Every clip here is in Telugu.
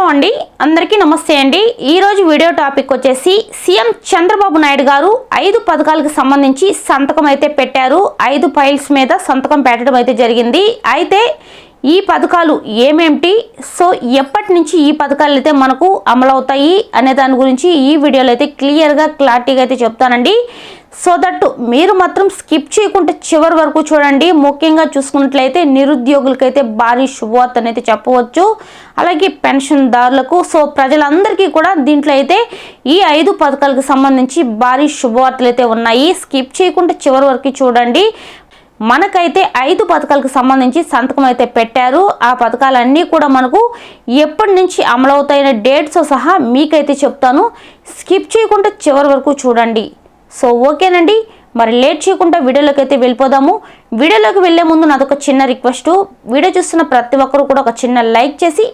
హలో అండి. అందరికీ నమస్తే అండి. ఈరోజు వీడియో టాపిక్ వచ్చేసి సీఎం చంద్రబాబు నాయుడు గారు ఐదు పథకాలకు సంబంధించి సంతకం అయితే పెట్టారు. ఐదు ఫైల్స్ మీద సంతకం పెట్టడం అయితే జరిగింది. అయితే ఈ పథకాలు ఏమేమిటి? సో ఎప్పటి నుంచి ఈ పథకాలు అయితే మనకు అమలవుతాయి అనే దాని గురించి ఈ వీడియోలో అయితే క్లియర్గా క్లారిటీగా అయితే చెప్తానండి. సో దట్ మీరు మాత్రం స్కిప్ చేయకుండా చివరి వరకు చూడండి. ముఖ్యంగా చూసుకున్నట్లయితే నిరుద్యోగులకైతే భారీ శుభవార్త అయితే చెప్పవచ్చు. అలాగే పెన్షన్దారులకు సో ప్రజలందరికీ కూడా దీంట్లో అయితే ఈ ఐదు పథకాలకు సంబంధించి భారీ శుభవార్తలు అయితే ఉన్నాయి. స్కిప్ చేయకుండా చివరి వరకు చూడండి. మనకైతే ఐదు పథకాలకు సంబంధించి సంతకం అయితే పెట్టారు. ఆ పథకాలన్నీ కూడా మనకు ఎప్పటి నుంచి అమలవుతాయనే డేట్స్ సహా మీకైతే చెప్తాను. స్కిప్ చేయకుండా చివరి వరకు చూడండి. సో ఓకేనండి. మరి లేట్ చేయకుండా వీడియోలోకి అయితే వెళ్ళిపోదాము. వీడియోలోకి వెళ్ళే ముందు నాదొక చిన్న రిక్వెస్ట్. వీడియో చూస్తున్న ప్రతి ఒక్కరు కూడా ఒక చిన్న లైక్ చేసి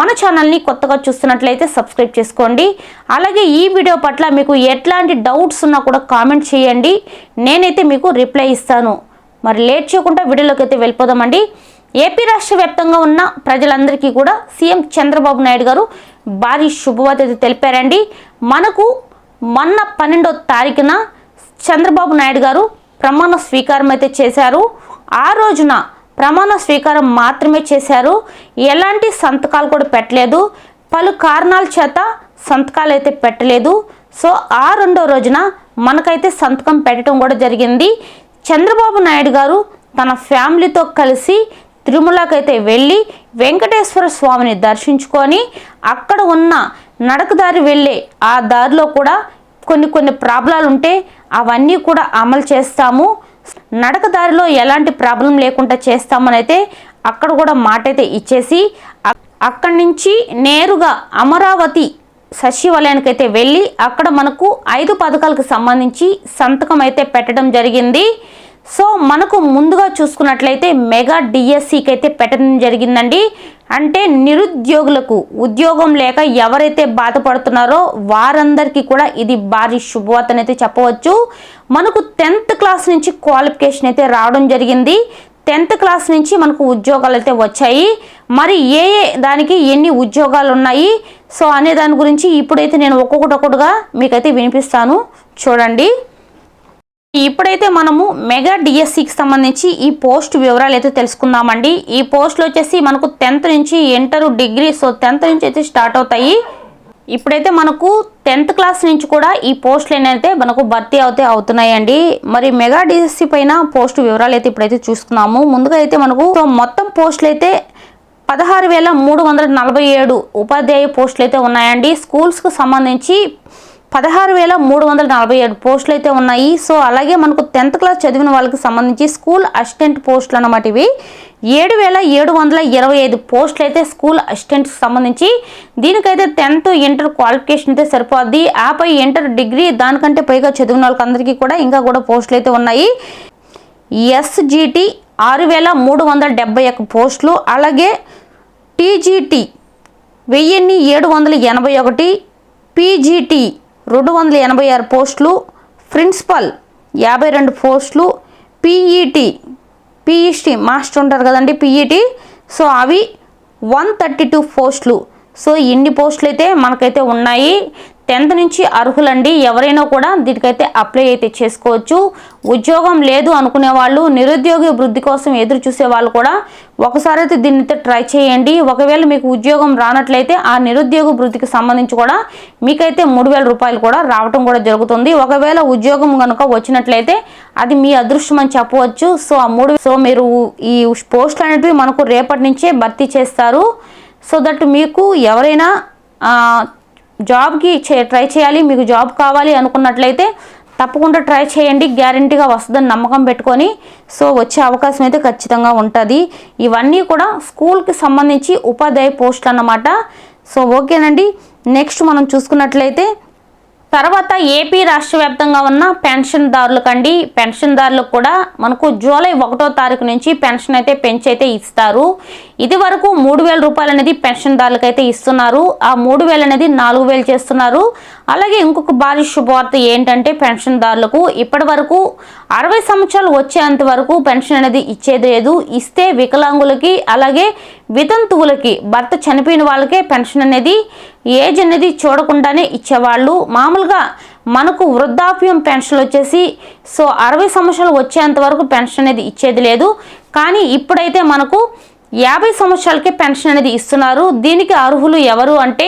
మన ఛానల్ని కొత్తగా చూస్తున్నట్లయితే సబ్స్క్రైబ్ చేసుకోండి. అలాగే ఈ వీడియో పట్ల మీకు ఎట్లాంటి డౌట్స్ ఉన్నా కూడా కామెంట్ చేయండి. నేనైతే మీకు రిప్లై ఇస్తాను. మరి లేట్ చేయకుండా వీడియోలోకి అయితే వెళ్ళిపోదామండి. ఏపీ రాష్ట్ర వ్యాప్తంగా ఉన్న ప్రజలందరికీ కూడా సీఎం చంద్రబాబు నాయుడు గారు భారీ శుభవార్త అయితే తెలిపారండి. మనకు మొన్న పన్నెండో తారీఖున చంద్రబాబు నాయుడు గారు ప్రమాణ స్వీకారం అయితే చేశారు. ఆ రోజున ప్రమాణ స్వీకారం మాత్రమే చేశారు. ఎలాంటి సంతకాలు కూడా పెట్టలేదు. పలు కారణాల చేత సంతకాలు అయితే పెట్టలేదు. సో ఆ రెండో రోజున మనకైతే సంతకం పెట్టడం కూడా జరిగింది. చంద్రబాబు నాయుడు గారు తన ఫ్యామిలీతో కలిసి తిరుమలకైతే వెళ్ళి వెంకటేశ్వర స్వామిని దర్శించుకొని అక్కడ ఉన్న నడకదారి వెళ్ళే ఆ దారిలో కూడా కొన్ని కొన్ని ప్రాబ్లాలు ఉంటే అవన్నీ కూడా అమలు చేస్తాము. నడకదారిలో ఎలాంటి ప్రాబ్లం లేకుండా చేస్తామని అయితే అక్కడ కూడా మాట అయితే ఇచ్చేసి అక్కడి నుంచి నేరుగా అమరావతి సచివాలయానికి అయితే వెళ్ళి అక్కడ మనకు ఐదు పథకాలకు సంబంధించి సంతకం అయితే పెట్టడం జరిగింది. సో మనకు ముందుగా చూసుకున్నట్లయితే మెగా డిఎస్సికి అయితే పెట్టడం జరిగిందండి. అంటే నిరుద్యోగులకు ఉద్యోగం లేక ఎవరైతే బాధపడుతున్నారో వారందరికీ కూడా ఇది భారీ శుభవార్త అయితే చెప్పవచ్చు. మనకు టెన్త్ క్లాస్ నుంచి క్వాలిఫికేషన్ అయితే రావడం జరిగింది. టెన్త్ క్లాస్ నుంచి మనకు ఉద్యోగాలు అయితే వచ్చాయి. మరి ఏ ఏ దానికి ఎన్ని ఉద్యోగాలు ఉన్నాయి? సో అనే దాని గురించి ఇప్పుడైతే నేను ఒక్కొక్కటి ఒక్కొక్కటిగా మీకైతే వినిపిస్తాను. చూడండి. ఇప్పుడైతే మనము మెగా డిఎస్సికి సంబంధించి ఈ పోస్ట్ వివరాలు అయితే తెలుసుకుందామండి. ఈ పోస్టులు వచ్చేసి మనకు టెన్త్ నుంచి ఇంటర్ డిగ్రీ సో టెన్త్ నుంచి అయితే స్టార్ట్ అవుతాయి. ఇప్పుడైతే మనకు టెన్త్ క్లాస్ నుంచి కూడా ఈ పోస్టులు అయితే మనకు భర్తీ అవుతే అవుతున్నాయండి. మరి మెగా డిఎస్సి పైన పోస్ట్ వివరాలు అయితే ఇప్పుడైతే చూసుకున్నాము ముందుగా అయితే మనకు మొత్తం పోస్టులు అయితే పదహారు వేల మూడు వందల నలభై ఏడు ఉపాధ్యాయ పోస్టులు అయితే ఉన్నాయండి. స్కూల్స్కు సంబంధించి పదహారు వేల మూడు వందల నలభై ఏడు పోస్టులు అయితే ఉన్నాయి. సో అలాగే మనకు టెన్త్ క్లాస్ చదివిన వాళ్ళకి సంబంధించి స్కూల్ అసిస్టెంట్ పోస్టులు అన్నమాట ఇవి. ఏడు వేల ఏడు వందల ఇరవై ఐదు పోస్టులు అయితే స్కూల్ అసిస్టెంట్కి సంబంధించి దీనికైతే టెన్త్ ఇంటర్ క్వాలిఫికేషన్ అయితే సరిపోద్ది. ఆపై ఇంటర్ డిగ్రీ దానికంటే పైగా చదివిన వాళ్ళకి అందరికీ కూడా ఇంకా కూడా పోస్టులు అయితే ఉన్నాయి. ఎస్జిటి ఆరు వేల మూడు వందల డెబ్బై ఒక్క పోస్టులు. అలాగే టీజీటీ వెయ్యిన్ని ఏడు వందల ఎనభై ఒకటి పీజీటీ రెండు వందల ఎనభై ఆరు పోస్టులు ప్రిన్సిపల్ యాభై రెండు పోస్టులు పీఈటీ పీఈటీ మాస్టర్ ఉంటారు కదండి పీఈటీ. సో అవి వన్ థర్టీ టూ పోస్టులు. సో ఇన్ని పోస్టులు అయితే మనకైతే ఉన్నాయి. టెన్త్ నుంచి అర్హులండి. ఎవరైనా కూడా దీనికైతే అప్లై అయితే చేసుకోవచ్చు. ఉద్యోగం లేదు అనుకునే వాళ్ళు నిరుద్యోగ వృద్ధి కోసం ఎదురు చూసే వాళ్ళు కూడా ఒకసారి అయితే దీన్ని ట్రై చేయండి. ఒకవేళ మీకు ఉద్యోగం రానట్లయితే ఆ నిరుద్యోగ వృద్ధికి సంబంధించి కూడా మీకైతే మూడు వేల రూపాయలు కూడా రావటం కూడా జరుగుతుంది. ఒకవేళ ఉద్యోగం కనుక వచ్చినట్లయితే అది మీ అదృష్టం అని చెప్పవచ్చు. సో ఆ మూడు సో మీరు ఈ పోస్టులు అనేటివి మనకు రేపటి నుంచే భర్తీ చేస్తారు. సో దట్ మీకు ఎవరైనా జాబ్కి చే ట్రై చేయాలి మీకు జాబ్ కావాలి అనుకున్నట్లయితే తప్పకుండా ట్రై చేయండి గ్యారంటీగా వస్తుందని నమ్మకం పెట్టుకొని. సో వచ్చే అవకాశం అయితే ఖచ్చితంగా ఉంటుంది. ఇవన్నీ కూడా స్కూల్కి సంబంధించి ఉపాధ్యాయ పోస్టులు అన్నమాట. సో ఓకేనండి. నెక్స్ట్ మనం చూసుకున్నట్లయితే తర్వాత ఏపీ రాష్ట్ర వ్యాప్తంగా ఉన్న పెన్షన్దారులకండి పెన్షన్దారులకు కూడా మనకు జూలై ఒకటో తారీఖు నుంచి పెన్షన్ అయితే పెంచైతే ఇస్తారు. ఇది వరకు మూడు వేల రూపాయలు అనేది పెన్షన్దారులకు అయితే ఇస్తున్నారు. ఆ మూడు వేలు అనేది నాలుగు వేలు చేస్తున్నారు. అలాగే ఇంకొక భారీ శుభవార్త ఏంటంటే పెన్షన్దారులకు ఇప్పటి వరకు అరవై సంవత్సరాలు వచ్చేంత వరకు పెన్షన్ అనేది ఇచ్చేది లేదు. ఇస్తే వికలాంగులకి అలాగే వితంతువులకి భర్త చనిపోయిన వాళ్ళకే పెన్షన్ అనేది ఏజ్ అనేది చూడకుండానే ఇచ్చేవాళ్ళు. మామూలుగా మనకు వృద్ధాప్యం పెన్షన్ వచ్చేసి సో అరవై సంవత్సరాలు వచ్చేంత వరకు పెన్షన్ అనేది ఇచ్చేది లేదు. కానీ ఇప్పుడైతే మనకు యాభై సంవత్సరాలకే పెన్షన్ అనేది ఇస్తున్నారు. దీనికి అర్హులు ఎవరు అంటే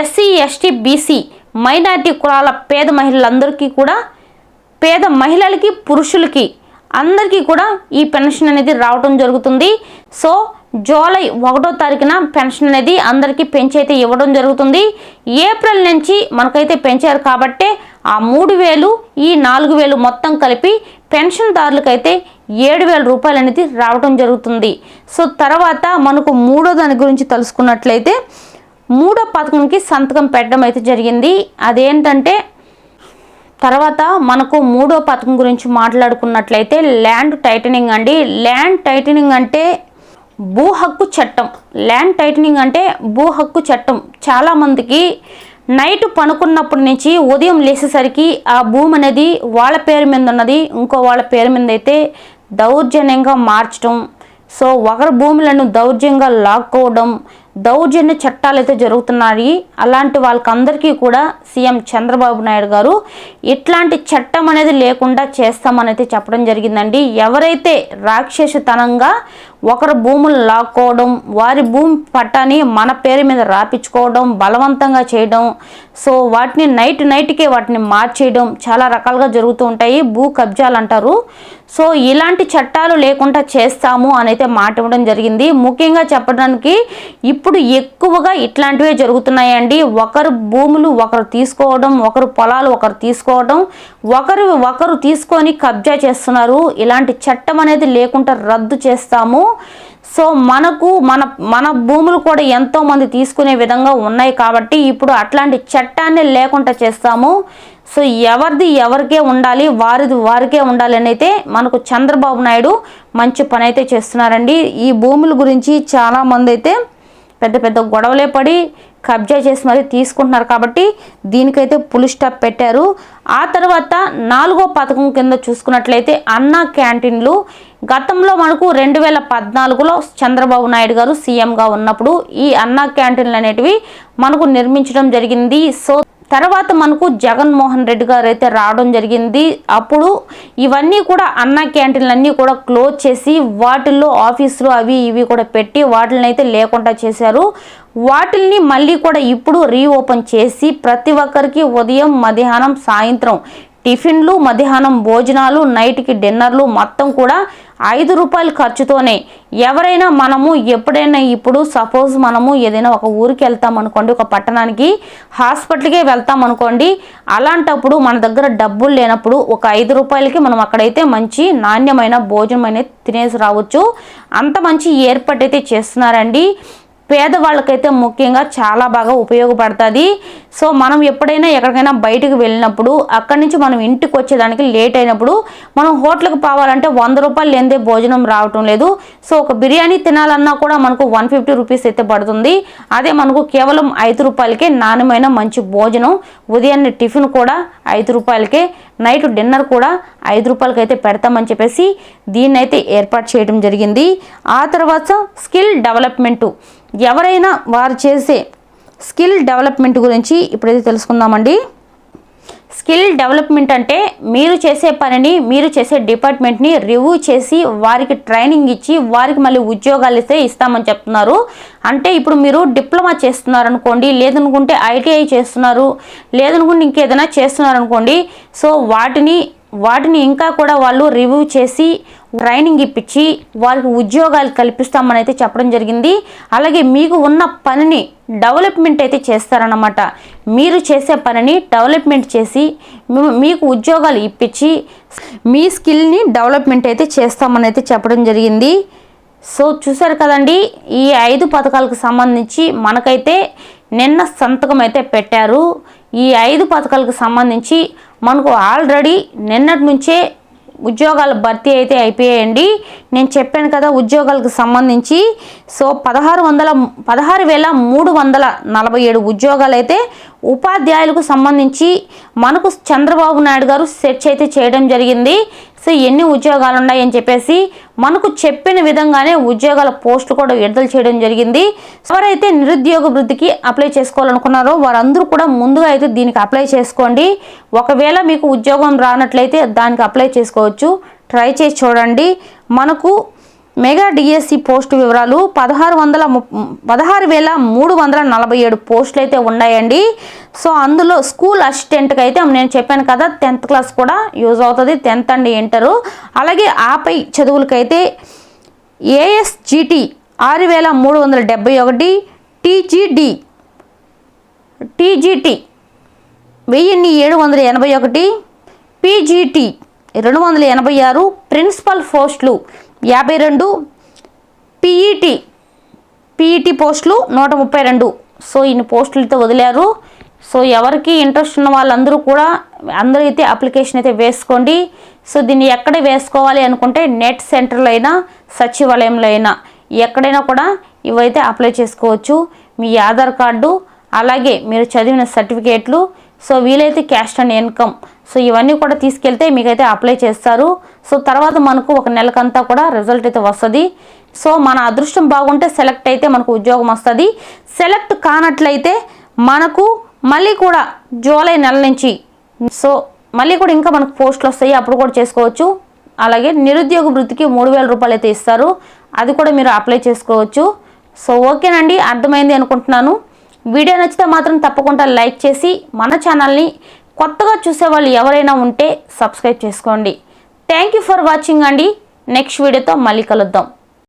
ఎస్సీ ఎస్టీ బీసీ మైనార్టీ కులాల పేద మహిళలందరికీ కూడా పేద మహిళలకి పురుషులకి అందరికీ కూడా ఈ పెన్షన్ అనేది రావడం జరుగుతుంది. సో జూలై ఒకటో తారీఖున పెన్షన్ అనేది అందరికీ పెంచైతే ఇవ్వడం జరుగుతుంది. ఏప్రిల్ నుంచి మనకైతే పెంచారు కాబట్టే ఆ మూడు వేలు ఈ నాలుగు వేలు మొత్తం కలిపి పెన్షన్దారులకైతే ఏడు వేల రూపాయలు అనేది రావడం జరుగుతుంది. సో తర్వాత మనకు మూడో దాని గురించి తెలుసుకున్నట్లయితే మూడో పథకంకి సంతకం పెట్టడం అయితే జరిగింది. అదేంటంటే తర్వాత మనకు మూడో పథకం గురించి మాట్లాడుకున్నట్లయితే ల్యాండ్ టైటనింగ్ అండి. ల్యాండ్ టైటనింగ్ అంటే భూ హక్కు చట్టం. ల్యాండ్ టైటనింగ్ అంటే భూ హక్కు చట్టం. చాలామందికి నైట్ పనుకున్నప్పటి నుంచి ఉదయం లేచేసరికి ఆ భూమి అనేది వాళ్ళ పేరు మీద ఉన్నది. ఇంకో వాళ్ళ పేరు మీద అయితే దౌర్జన్యంగా మార్చడం సో ఒకరి భూములను దౌర్జన్యంగా లాక్కోవడం దౌర్జన్య చట్టాలు అయితే జరుగుతున్నాయి. అలాంటి వాళ్ళకందరికీ కూడా సీఎం చంద్రబాబు నాయుడు గారు ఇట్లాంటి చట్టం అనేది లేకుండా చేస్తామనైతే చెప్పడం జరిగిందండి. ఎవరైతే రాక్షసతనంగా ఒకరు భూములు లాక్కోవడం వారి భూమి పట్టాని మన పేరు మీద రాపించుకోవడం బలవంతంగా చేయడం సో వాటిని నైట్ నైట్కే వాటిని మార్చేయడం చాలా రకాలుగా జరుగుతూ ఉంటాయి. భూ కబ్జాలు అంటారు. సో ఇలాంటి చట్టాలు లేకుండా చేస్తాము అనైతే మాట ఇవ్వడం జరిగింది. ముఖ్యంగా చెప్పడానికి ఇప్పుడు ఎక్కువగా ఇట్లాంటివే జరుగుతున్నాయండి. ఒకరు భూములు ఒకరు తీసుకోవడం ఒకరు పొలాలు ఒకరు తీసుకోవడం ఒకరు ఒకరు తీసుకొని కబ్జా చేస్తున్నారు. ఇలాంటి చట్టం అనేది లేకుండా రద్దు చేస్తాము. సో మనకు మన మన భూములు కూడా ఎంతోమంది తీసుకునే విధంగా ఉన్నాయి కాబట్టి ఇప్పుడు అట్లాంటి చట్టాన్ని లేకుండా చేస్తాము. సో ఎవరిది ఎవరికే ఉండాలి వారిది వారికే ఉండాలి అని అయితే మనకు చంద్రబాబు నాయుడు మంచి పని అయితే చేస్తున్నారండి. ఈ భూముల గురించి చాలామంది అయితే పెద్ద పెద్ద గొడవలే పడి కబ్జా చేసి మరీ తీసుకుంటున్నారు కాబట్టి దీనికైతే పులి స్టాప్ పెట్టారు. ఆ తర్వాత నాలుగో పథకం కింద చూసుకున్నట్లయితే అన్నా క్యాంటీన్లు గతంలో మనకు రెండు వేల పద్నాలుగులో చంద్రబాబు నాయుడు గారు సీఎంగా ఉన్నప్పుడు ఈ అన్న క్యాంటీన్లు అనేటివి మనకు నిర్మించడం జరిగింది. సో తర్వాత మనకు జగన్మోహన్ రెడ్డి గారు అయితే రావడం జరిగింది. అప్పుడు ఇవన్నీ కూడా అన్న క్యాంటీన్లు అన్నీ కూడా క్లోజ్ చేసి వాటిల్లో ఆఫీసులు అవి ఇవి కూడా పెట్టి వాటిని అయితే లేకుండా చేశారు. వాటిల్ని మళ్ళీ కూడా ఇప్పుడు రీఓపెన్ చేసి ప్రతి ఒక్కరికి ఉదయం మధ్యాహ్నం సాయంత్రం టిఫిన్లు మధ్యాహ్నం భోజనాలు నైట్కి డిన్నర్లు మొత్తం కూడా ఐదు రూపాయల ఖర్చుతోనే ఎవరైనా మనము ఎప్పుడైనా ఇప్పుడు సపోజ్ మనము ఏదైనా ఒక ఊరికి వెళ్తాం అనుకోండి ఒక పట్టణానికి హాస్పిటల్కే వెళ్తాం అనుకోండి అలాంటప్పుడు మన దగ్గర డబ్బులు లేనప్పుడు ఒక ఐదు రూపాయలకి మనం అక్కడైతే మంచి నాణ్యమైన భోజనం అనేది తినేసి రావచ్చు. అంత మంచి ఏర్పాటు అయితే చేస్తున్నారండి. పేదవాళ్ళకైతే ముఖ్యంగా చాలా బాగా ఉపయోగపడుతుంది. సో మనం ఎప్పుడైనా ఎక్కడికైనా బయటకు వెళ్ళినప్పుడు అక్కడి నుంచి మనం ఇంటికి వచ్చేదానికి లేట్ అయినప్పుడు మనం హోటల్కి పోవాలంటే వంద రూపాయలు లేదే భోజనం రావటం లేదు. సో ఒక బిర్యానీ తినాలన్నా కూడా మనకు వన్ ఫిఫ్టీ రూపీస్ అయితే పడుతుంది. అదే మనకు కేవలం ఐదు రూపాయలకే నాణ్యమైన మంచి భోజనం ఉదయాన్నే టిఫిన్ కూడా ఐదు రూపాయలకే నైట్ డిన్నర్ కూడా ఐదు రూపాయలకి అయితే పెడతామని చెప్పేసి దీన్నైతే ఏర్పాటు చేయడం జరిగింది. ఆ తర్వాత స్కిల్ డెవలప్మెంటు. ఎవరైనా వారు చేసే స్కిల్ డెవలప్మెంట్ గురించి ఇప్పుడైతే తెలుసుకుందామండి. స్కిల్ డెవలప్మెంట్ అంటే మీరు చేసే పనిని మీరు చేసే డిపార్ట్మెంట్ని రివ్యూ చేసి వారికి ట్రైనింగ్ ఇచ్చి వారికి మళ్ళీ ఉద్యోగాలు ఇస్తే ఇస్తామని చెప్తున్నారు. అంటే ఇప్పుడు మీరు డిప్లొమా చేస్తున్నారు అనుకోండి లేదనుకుంటే ఐటీఐ చేస్తున్నారు లేదనుకుంటే ఇంకేదైనా చేస్తున్నారు అనుకోండి సో వాటిని వాటిని ఇంకా కూడా వాళ్ళు రివ్యూ చేసి ట్రైనింగ్ ఇప్పించి వాళ్ళకి ఉద్యోగాలు కల్పిస్తామని అయితే చెప్పడం జరిగింది. అలాగే మీకు ఉన్న పనిని డెవలప్మెంట్ అయితే చేస్తారన్నమాట. మీరు చేసే పనిని డెవలప్మెంట్ చేసి మీకు ఉద్యోగాలు ఇప్పించి మీ స్కిల్ని డెవలప్మెంట్ అయితే చేస్తామని అయితే చెప్పడం జరిగింది. సో చూసారు కదండి ఈ ఐదు పథకాలకు సంబంధించి మనకైతే నిన్న సంతకం అయితే పెట్టారు. ఈ ఐదు పథకాలకు సంబంధించి మనకు ఆల్రెడీ నిన్నటి నుంచే ఉద్యోగాల భర్తీ అయితే అయిపోయాయండి. నేను చెప్పాను కదా ఉద్యోగాలకు సంబంధించి. సో పదహారు వందల పదహారు వేల మూడు వందల నలభై ఏడు ఉద్యోగాలు అయితే ఉపాధ్యాయులకు సంబంధించి మనకు చంద్రబాబు నాయుడు గారు సెర్చ్ అయితే చేయడం జరిగింది. సో ఎన్ని ఉద్యోగాలు ఉన్నాయని చెప్పేసి మనకు చెప్పిన విధంగానే ఉద్యోగాల పోస్టులు కూడా విడుదల చేయడం జరిగింది. ఎవరైతే నిరుద్యోగ వృద్ధికి అప్లై చేసుకోవాలనుకున్నారో వారందరూ కూడా ముందుగా అయితే దీనికి అప్లై చేసుకోండి. ఒకవేళ మీకు ఉద్యోగం రానట్లయితే దానికి అప్లై చేసుకోవచ్చు. ట్రై చేసి చూడండి. మనకు మెగా డిఎస్సి పోస్టు వివరాలు పదహారు వందల ము పదహారు వేల మూడు వందల నలభై ఏడు పోస్టులు అయితే ఉన్నాయండి. సో అందులో స్కూల్ అసిస్టెంట్కి అయితే నేను చెప్పాను కదా టెన్త్ క్లాస్ కూడా యూజ్ అవుతుంది టెన్త్ అండ్ ఇంటరు. అలాగే ఆపై చదువులకైతే ఏఎస్జిటి ఆరు వేల మూడు వందల డెబ్బై ఒకటి టీజీడి టీజీటీ వెయ్యిన్ని ఏడు వందల ఎనభై ఒకటి పీజీటీ రెండు వందల ఎనభై ఆరు ప్రిన్సిపల్ పోస్టులు యాభై రెండు పీఈటీ పీఈటీ పోస్టులు నూట ముప్పై రెండు. సో ఇన్ని పోస్టులతో వదిలారు. సో ఎవరికి ఇంట్రెస్ట్ ఉన్న వాళ్ళందరూ కూడా అందరూ అయితే అప్లికేషన్ అయితే వేసుకోండి. సో దీన్ని ఎక్కడ వేసుకోవాలి అనుకుంటే నెట్ సెంటర్లో అయినా సచివాలయంలో అయినా ఎక్కడైనా కూడా ఇవైతే అప్లై చేసుకోవచ్చు. మీ ఆధార్ కార్డు అలాగే మీరు చదివిన సర్టిఫికేట్లు. సో వీలైతే క్యాష్ అండ్ ఇన్కమ్. సో ఇవన్నీ కూడా తీసుకెళ్తే మీకైతే అప్లై చేస్తారు. సో తర్వాత మనకు ఒక నెలకంతా కూడా రిజల్ట్ అయితే వస్తుంది. సో మన అదృష్టం బాగుంటే సెలెక్ట్ అయితే మనకు ఉద్యోగం వస్తుంది. సెలెక్ట్ కానట్లయితే మనకు మళ్ళీ కూడా జూలై నెల నుంచి సో మళ్ళీ కూడా ఇంకా మనకు పోస్టులు వస్తాయి. అప్పుడు కూడా చేసుకోవచ్చు. అలాగే నిరుద్యోగ వృత్తికి మూడు వేల రూపాయలు అయితే ఇస్తారు. అది కూడా మీరు అప్లై చేసుకోవచ్చు. సో ఓకేనండి అర్థమైంది అనుకుంటున్నాను. వీడియో నచ్చితే మాత్రం తప్పకుండా లైక్ చేసి మన ఛానల్ని కొత్తగా చూసేవాళ్ళు ఎవరైనా ఉంటే సబ్స్క్రైబ్ చేసుకోండి. థ్యాంక్ యూ ఫర్ వాచింగ్ అండి. నెక్స్ట్ వీడియోతో మళ్ళీ కలుద్దాం.